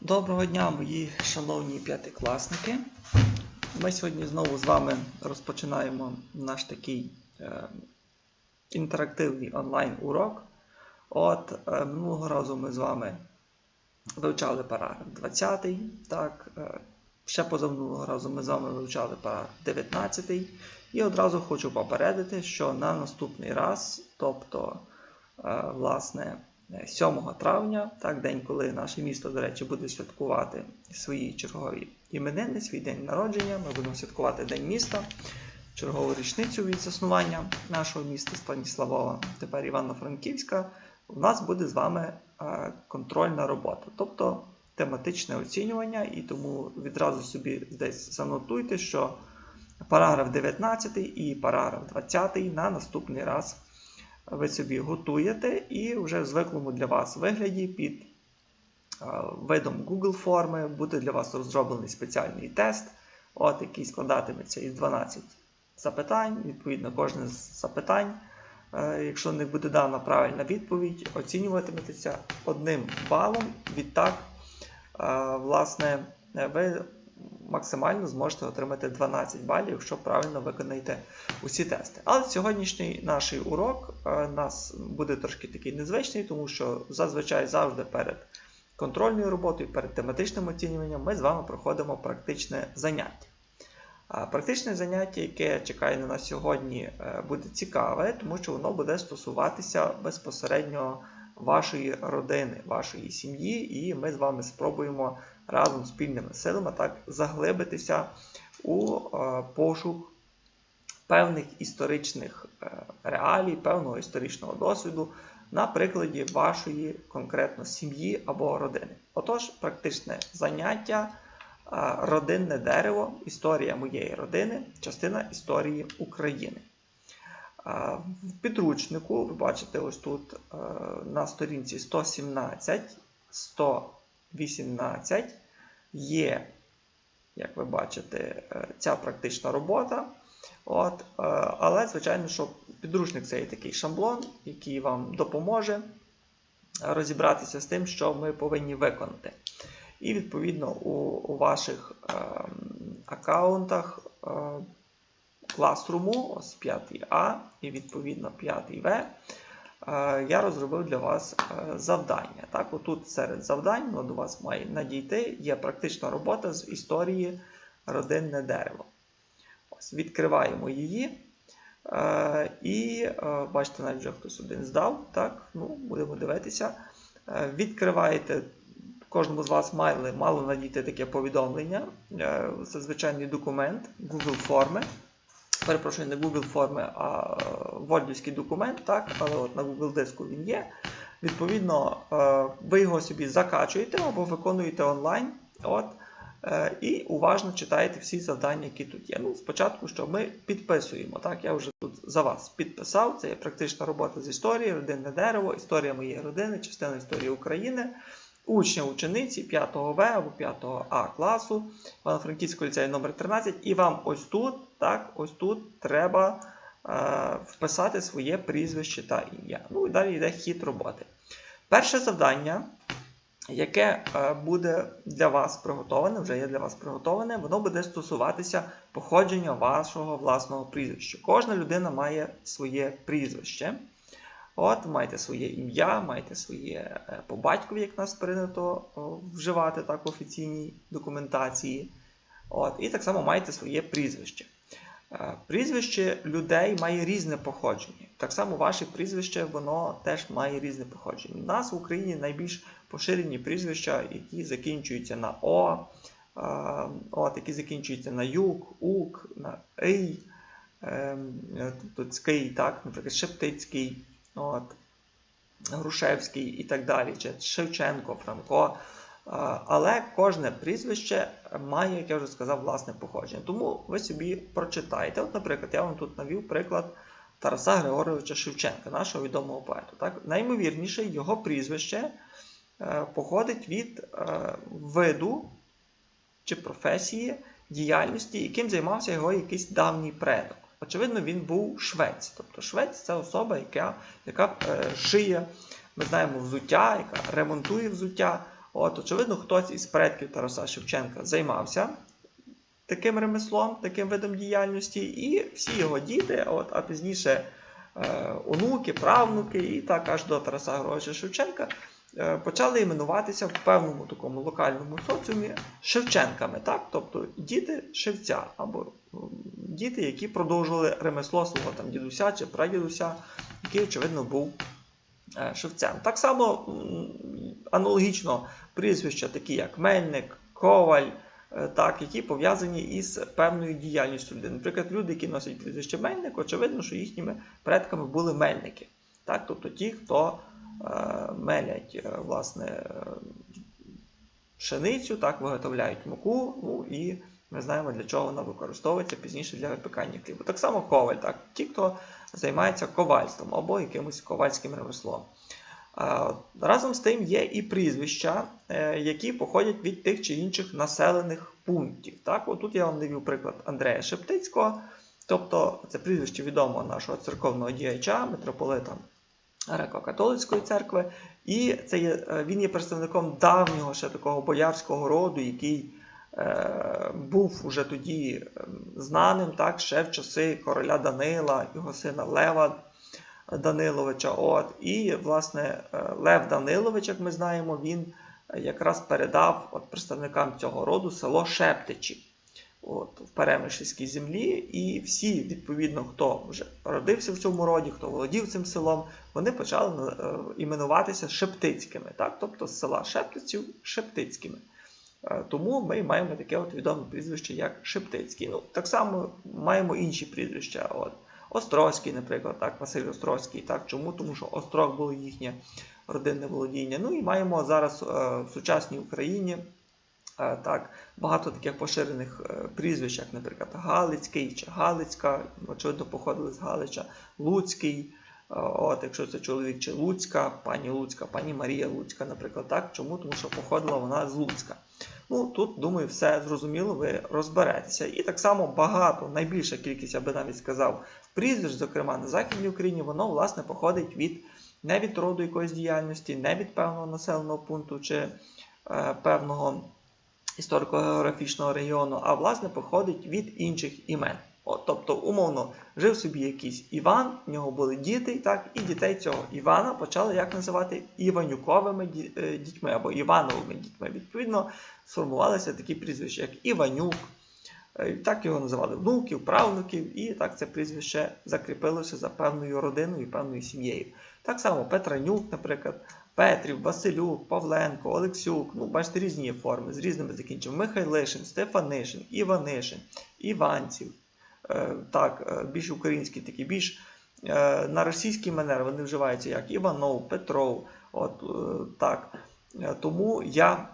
Доброго дня, мої шановні п'ятикласники. Ми сьогодні знову з вами розпочинаємо наш такий е, інтерактивний онлайн-урок. От е, минулого разу ми з вами вивчали параграф 20. Так, е, ще позаминулого разу ми з вами вивчали параграф 19. І одразу хочу попередити, що на наступний раз, тобто, е, власне, 7 травня, так, день, коли наше місто, до речі, буде святкувати свої чергові іменини, свій день народження. Ми будемо святкувати День міста, чергову річницю від заснування нашого міста Станіславова, тепер Івано-Франківська. У нас буде з вами е, контрольна робота, тобто тематичне оцінювання, і тому відразу собі десь занотуйте, що параграф 19 і параграф 20 на наступний раз ви собі готуєте і вже в звиклому для вас вигляді під видом Google форми буде для вас розроблений спеціальний тест, от, який складатиметься із 12 запитань. Відповідно, кожне з запитань, е, якщо не буде дана правильна відповідь, оцінюватиметься одним балом. Відтак, е, власне, ви максимально зможете отримати 12 балів, якщо правильно виконаєте усі тести. Але сьогоднішній наш урок е, нас буде трошки такий незвичний, тому що зазвичай завжди перед контрольною роботою, перед тематичним оцінюванням ми з вами проходимо практичне заняття. Практичне заняття, яке чекає на нас сьогодні, е, буде цікаве, тому що воно буде стосуватися безпосередньо вашої родини, вашої сім'ї, і ми з вами спробуємо разом спільними силами так заглибитися у е, пошук певних історичних е, реалій, певного історичного досвіду на прикладі вашої конкретно сім'ї або родини. Отож, практичне заняття, е, родинне дерево, історія моєї родини, частина історії України. В підручнику, ви бачите, ось тут е, на сторінці 117, 118 є, як ви бачите, е, ця практична робота. От, е, Але, звичайно, що підручник це є такий шаблон, який вам допоможе розібратися з тим, що ми повинні виконати. І, відповідно, у, у ваших е, аккаунтах е, класруму, ось 5А і відповідно 5В, е, я розробив для вас е, завдання. Так, Отут серед завдань воно до вас має надійти, є практична робота з історії родинне дерево. Ось, Відкриваємо її. Е, І бачите, навіть вже хтось один здав. Так, ну, Будемо дивитися. Відкриваєте. Кожному з вас мали, мало надійти таке повідомлення. Це звичайний документ Google форми перепрошую, не Google форми, а Wordівський документ, так, але от на Google диску він є. Відповідно, е, ви його собі закачуєте або виконуєте онлайн. От, е, І уважно читаєте всі завдання, які тут є. Ну, Спочатку, що ми підписуємо. Так, Я вже тут за вас підписав. Це є практична робота з історії, родинне дерево, історія моєї родини, частина історії України учня учениці 5 В або 5 А класу Івано-Франківського ліцею номер 13 і вам ось тут, так, ось тут треба е, вписати своє прізвище та ім'я. Ну і далі йде хід роботи. Перше завдання, яке е, буде для вас приготоване, вже є для вас приготоване, воно буде стосуватися походження вашого власного прізвища. Кожна людина має своє прізвище. От, маєте своє ім'я, маєте своє е, по батькові, як нас прийнято вживати так в офіційній документації. От, І так само маєте своє прізвище. Е, прізвище людей має різне походження. Так само ваше прізвище воно теж має різне походження. У нас в Україні найбільш поширені прізвища, які закінчуються на О, е, от, які закінчуються на Юк, Ук, на Ий, Туцький, так, наприклад, Шептицький от, Грушевський і так далі, чи Шевченко, Франко. Але кожне прізвище має, як я вже сказав, власне походження. Тому ви собі прочитайте. От, Наприклад, я вам тут навів приклад Тараса Григоровича Шевченка, нашого відомого поета. Так? Наймовірніше, його прізвище е, походить від е, виду чи професії діяльності, яким займався його якийсь давній предок. Очевидно, він був швець. Тобто швець це особа, яка яка е, шиє, ми знаємо, взуття, яка ремонтує взуття. От, очевидно, хтось із предків Тараса Шевченка займався таким ремеслом, таким видом діяльності, і всі його діти, от, а пізніше е, онуки, правнуки, і так аж до Тараса Григоровича Шевченка почали іменуватися в певному такому локальному соціумі Шевченками, так? тобто діти шевця, або діти, які продовжували ремесло свого там, дідуся чи прадідуся, який, очевидно, був е, шевцем. Так само аналогічно прізвища, такі як Мельник, Коваль, е, так, які пов'язані із певною діяльністю людини. Наприклад, люди, які носять прізвище Мельник, очевидно, що їхніми предками були мельники. Так, тобто ті, хто е, мелять е, власне, е, пшеницю, так, виготовляють муку, ну і ми знаємо, для чого вона використовується пізніше для випікання хлібу. Так само коваль, так, ті, хто займається ковальством або якимось ковальським ремеслом. Е, Разом з тим є і прізвища, е, які походять від тих чи інших населених пунктів. Так, отут я вам навів приклад Андрея Шептицького, тобто це прізвище відомого нашого церковного діяча, митрополита Греко-католицької церкви. І це є, е, він є представником давнього ще такого боярського роду, який е, був уже тоді е, знаним, так, ще в часи короля Данила, його сина Лева Даниловича. От. І, власне, е, Лев Данилович, як ми знаємо, він якраз передав от, представникам цього роду село Шептичі от, в Перемишльській землі. І всі, відповідно, хто вже родився в цьому роді, хто володів цим селом, вони почали е, іменуватися Шептицькими, так? тобто з села Шептиців Шептицькими. Е, Тому ми маємо таке от відоме прізвище, як Шептицький. Ну, так само маємо інші прізвища. От. Острозький, наприклад, так, Василь Острозький. Так, Чому? Тому що Острог було їхнє родинне володіння. Ну і маємо зараз е, в сучасній Україні так, багато таких поширених е, прізвищ, як, наприклад, Галицький чи Галицька, очевидно, походили з Галича, Луцький. Е, От, якщо це чоловік чи Луцька, пані Луцька, пані Марія Луцька, наприклад, так. Чому? Тому що походила вона з Луцька. Ну, тут, думаю, все зрозуміло, ви розберетеся. І так само багато, найбільша кількість, я би навіть сказав, прізвищ, зокрема на Західній Україні, воно, власне, походить від не від роду якоїсь діяльності, не від певного населеного пункту чи е, певного історико-географічного регіону, а власне походить від інших імен. От, тобто, умовно, жив собі якийсь Іван, в нього були діти, так, і дітей цього Івана почали як називати Іванюковими е, дітьми або Івановими дітьми. Відповідно, сформувалися такі прізвища, як Іванюк. Е, Так його називали внуків, правнуків, і так це прізвище закріпилося за певною родиною, і певною сім'єю. Так само Петранюк, наприклад, Петрів, Василюк, Павленко, Олексюк. Ну, бачите, різні форми з різними закінченнями. Михайлишин, Стефанишин, Іванишин, Іванців. Е, Так, е, більш українські такі, більш е, на російський манер вони вживаються як Іванов, Петров. От так. Тому я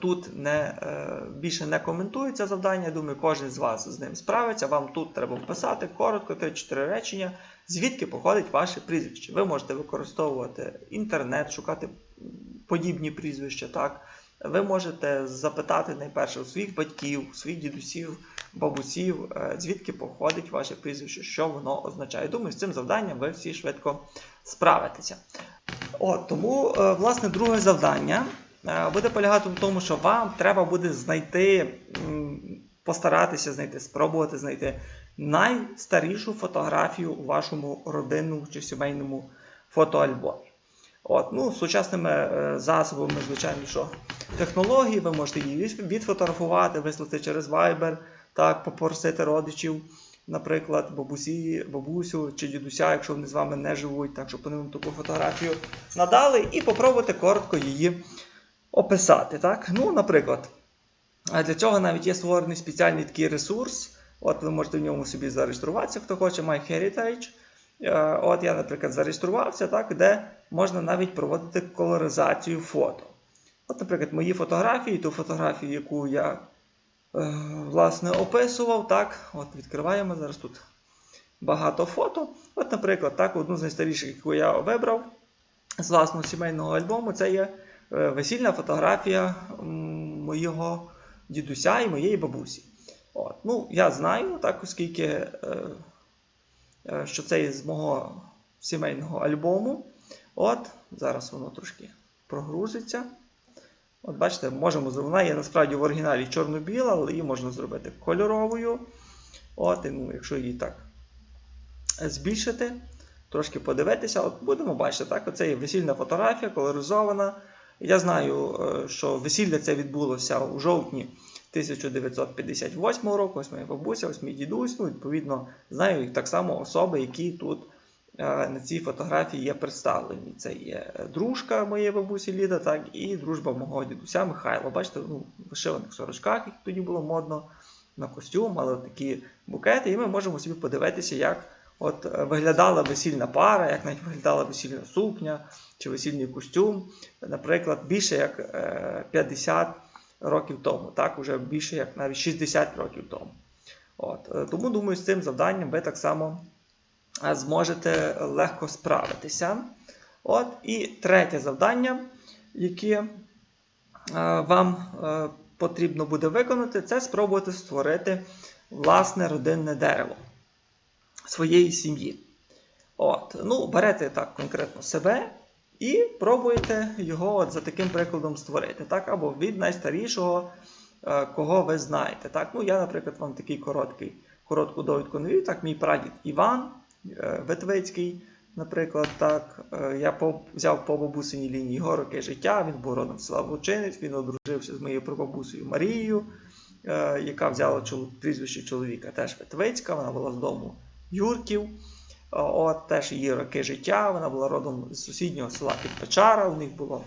тут не, е, більше не коментую це завдання. Я думаю, кожен з вас з ним справиться. Вам тут треба вписати коротко 3-4 речення, звідки походить ваше прізвище. Ви можете використовувати інтернет, шукати подібні прізвища. так. Ви можете запитати найперше у своїх батьків, у своїх дідусів, бабусів, е, звідки походить ваше прізвище, що воно означає. Думаю, з цим завданням ви всі швидко справитеся. От, тому, е, власне, друге завдання буде полягати в тому, що вам треба буде знайти, постаратися знайти, спробувати знайти найстарішу фотографію у вашому родинному чи сімейному фотоальбомі. От, ну, сучасними е, засобами, звичайно, що технології, ви можете її відфотографувати, вислати через Viber, так, попросити родичів, наприклад, бабусі, бабусю чи дідуся, якщо вони з вами не живуть, так, щоб вони вам таку фотографію надали, і попробувати коротко її описати. Так? Ну, наприклад, для цього навіть є створений спеціальний такий ресурс. От ви можете в ньому собі зареєструватися, хто хоче MyHeritage. Е, От я, наприклад, зареєструвався, так, де можна навіть проводити колоризацію фото. От, наприклад, мої фотографії, ту фотографію, яку я е, власне описував, так, от відкриваємо зараз тут багато фото. От, наприклад, так, одну з найстаріших, яку я вибрав з власного сімейного альбому, це є весільна фотографія моєго дідуся і моєї бабусі. От. Ну, я знаю, так, оскільки е, е, що це є з мого сімейного альбому. От, зараз воно трошки прогрузиться. От бачите, можемо. Вона є насправді в оригіналі чорно-біла, але її можна зробити кольоровою. От, і, ну, якщо її так збільшити, трошки подивитися, от будемо бачити, так, оце є весільна фотографія, колоризована. Я знаю, е, що весілля це відбулося у жовтні 1958 року. Ось моя бабуся, ось мій дідусь. Ну, відповідно, знаю так само особи, які тут е, на цій фотографії є представлені. Це є дружка моєї бабусі Ліда, так, і дружба мого дідуся Михайла. Бачите, ну, в вишиваних сорочках, як тоді було модно, на костюм, але такі букети, і ми можемо собі подивитися, як от е, виглядала весільна пара, як навіть виглядала весільна сукня чи весільний костюм, наприклад, більше як е, 50 років тому, так, уже більше як навіть 60 років тому. От, е, тому думаю, з цим завданням ви так само е, зможете легко справитися. От, і третє завдання, яке е, вам е, потрібно буде виконати, це спробувати створити власне родинне дерево своєї сім'ї. От, ну, берете так конкретно себе і пробуєте його от за таким прикладом створити. Так? Або від найстарішого, е, кого ви знаєте. Так? Ну, я, наприклад, вам такий короткий, коротку довідку навів. Так, мій прадід Іван е, Ветвицький, наприклад, так, е, я взяв по бабусиній лінії його роки життя, він був родом села Вовчинець, він одружився з моєю прабабусею Марією, яка взяла прізвище чоловіка теж Ветвицька, вона була з дому Юрків. От теж її роки життя. Вона була родом з сусіднього села Підпечара. У них було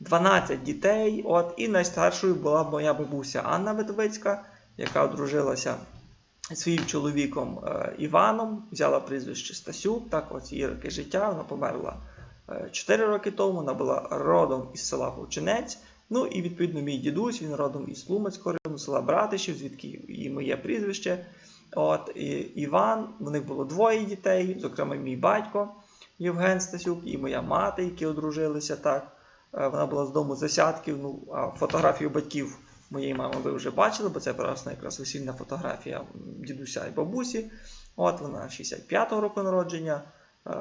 12 дітей. От, і найстаршою була моя бабуся Анна Ветвицька, яка одружилася своїм чоловіком е, Іваном, взяла прізвище Стасюк. Так, ось її роки життя. Вона померла 4 роки тому. Вона була родом із села Вовчинець. Ну і відповідно мій дідусь, він родом із Лумацького району, села Братишів, звідки і моє прізвище. От, і Іван, в них було двоє дітей, зокрема, мій батько Євген Стасюк і моя мати, які одружилися так. Е, Вона була з дому засядків. Ну, а фотографію батьків моєї мами ви вже бачили, бо це прекрасна якраз весільна фотографія дідуся і бабусі. От вона 65-го року народження. Е,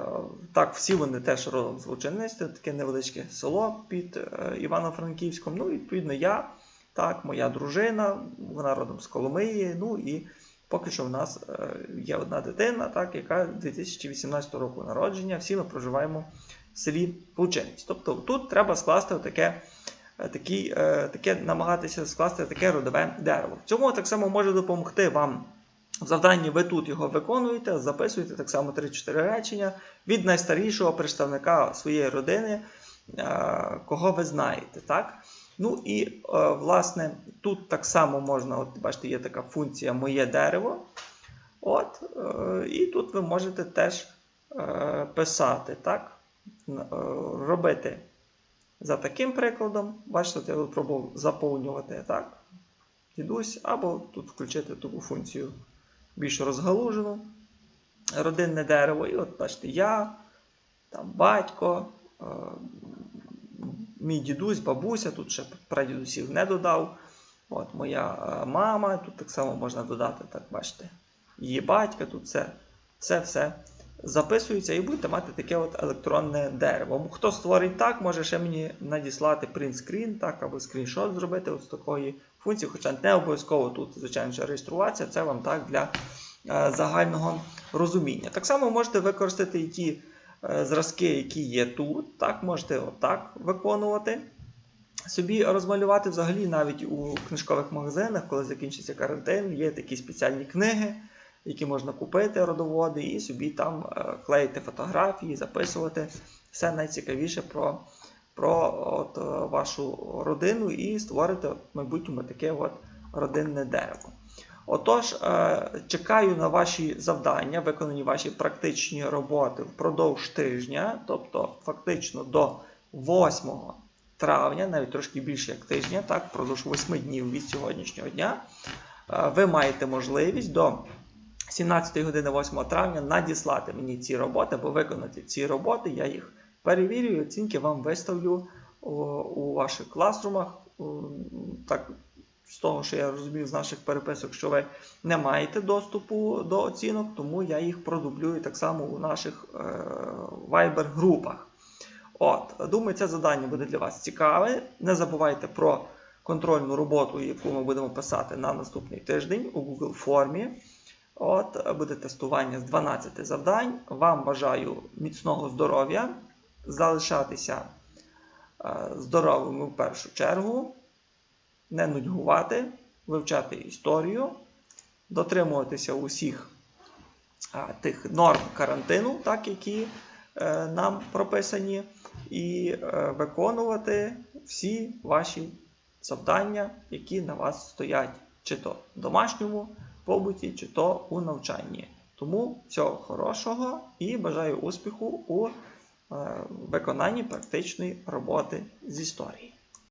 Так, всі вони теж родом з Лучениць, це таке невеличке село під е, Івано-Франківськом. Ну, відповідно, я, так, моя дружина, вона родом з Коломиї. Ну і Поки що в нас е, є одна дитина, так, яка 2018 року народження. Всі ми проживаємо в селі Лучинець. Тобто тут треба скласти таке, такі, е, таке, намагатися скласти таке родове дерево. Цьому так само може допомогти вам в завданні. Ви тут його виконуєте, записуєте так само 3-4 речення від найстарішого представника своєї родини, е, кого ви знаєте. так? Ну і, е, власне, тут так само можна, от бачите, є така функція Моє дерево. От, е, І тут ви можете теж е, писати, так? робити за таким прикладом. Бачите, я тут пробував заповнювати так? Дідусь, або тут включити таку функцію більш розгалужену, родинне дерево. І от бачите, я, там батько мій дідусь, бабуся, тут ще прадідусів не додав. От Моя е, мама, тут так само можна додати, так бачите, її батька, тут все все, все записується і будете мати таке от електронне дерево. Хто створить так, може ще мені надіслати принтскрін, так, або скріншот зробити з такої функції, хоча не обов'язково тут, звичайно, реєструватися, це вам так для е, загального розуміння. Так само можете використати і ті. Е, зразки, які є тут. Так, можете отак виконувати. Собі розмалювати взагалі навіть у книжкових магазинах, коли закінчиться карантин, є такі спеціальні книги, які можна купити, родоводи, і собі там е, клеїти фотографії, записувати все найцікавіше про про от, е, вашу родину і створити в майбутньому таке от родинне дерево. Отож, е, чекаю на ваші завдання, виконані ваші практичні роботи впродовж тижня, тобто фактично до 8 травня, навіть трошки більше як тижня, так, впродовж 8 днів від сьогоднішнього дня, е, ви маєте можливість до 17 години 8 травня надіслати мені ці роботи або виконати ці роботи. Я їх перевірю і оцінки вам виставлю у ваших класрумах. Так, з того, що я розумів з наших переписок, що ви не маєте доступу до оцінок, тому я їх продублюю так само у наших е, Viber-групах. От, думаю, це завдання буде для вас цікаве. Не забувайте про контрольну роботу, яку ми будемо писати на наступний тиждень у Google формі. От, буде тестування з 12 завдань. Вам бажаю міцного здоров'я, залишатися е, здоровими в першу чергу, не нудьгувати, вивчати історію, дотримуватися усіх а, тих норм карантину, так, які е, нам прописані, і е, виконувати всі ваші завдання, які на вас стоять, чи то в домашньому побуті, чи то у навчанні. Тому всього хорошого і бажаю успіху у е, виконанні практичної роботи з історії.